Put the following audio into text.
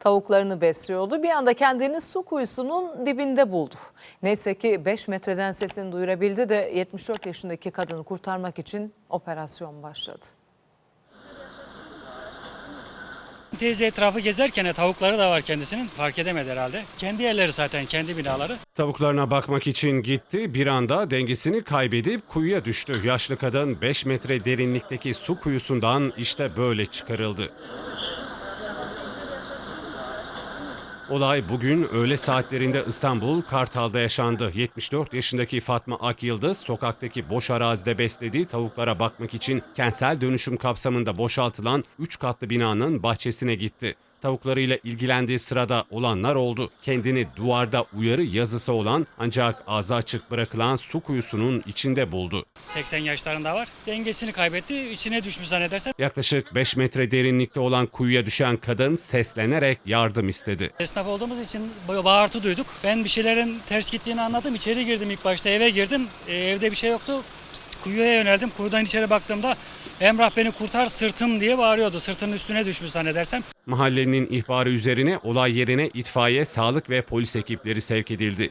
Tavuklarını besliyordu. Bir anda kendini su kuyusunun dibinde buldu. Neyse ki 5 metreden sesini duyurabildi de 74 yaşındaki kadını kurtarmak için operasyon başladı. Teyze etrafı gezerken tavukları da var kendisinin. Fark edemedi herhalde. Kendi yerleri zaten, kendi binaları. Tavuklarına bakmak için gitti. Bir anda dengesini kaybedip kuyuya düştü. Yaşlı kadın 5 metre derinlikteki su kuyusundan işte böyle çıkarıldı. Olay bugün öğle saatlerinde İstanbul Kartal'da yaşandı. 74 yaşındaki Fatma Akyıldız sokaktaki boş arazide beslediği tavuklara bakmak için kentsel dönüşüm kapsamında boşaltılan 3 katlı binanın bahçesine gitti. Tavuklarıyla ilgilendiği sırada olanlar oldu. Kendini duvarda uyarı yazısı olan ancak ağzı açık bırakılan su kuyusunun içinde buldu. 80 yaşlarında var. Dengesini kaybetti. içine düşmüş zannedersem. Yaklaşık 5 metre derinlikte olan kuyuya düşen kadın seslenerek yardım istedi. Esnaf olduğumuz için ba- bağırtı duyduk. Ben bir şeylerin ters gittiğini anladım. İçeri girdim ilk başta eve girdim. Ee, evde bir şey yoktu. Kuyuya yöneldim. Kuyudan içeri baktığımda Emrah beni kurtar sırtım diye bağırıyordu. Sırtının üstüne düşmüş zannedersem. Mahallenin ihbarı üzerine olay yerine itfaiye, sağlık ve polis ekipleri sevk edildi.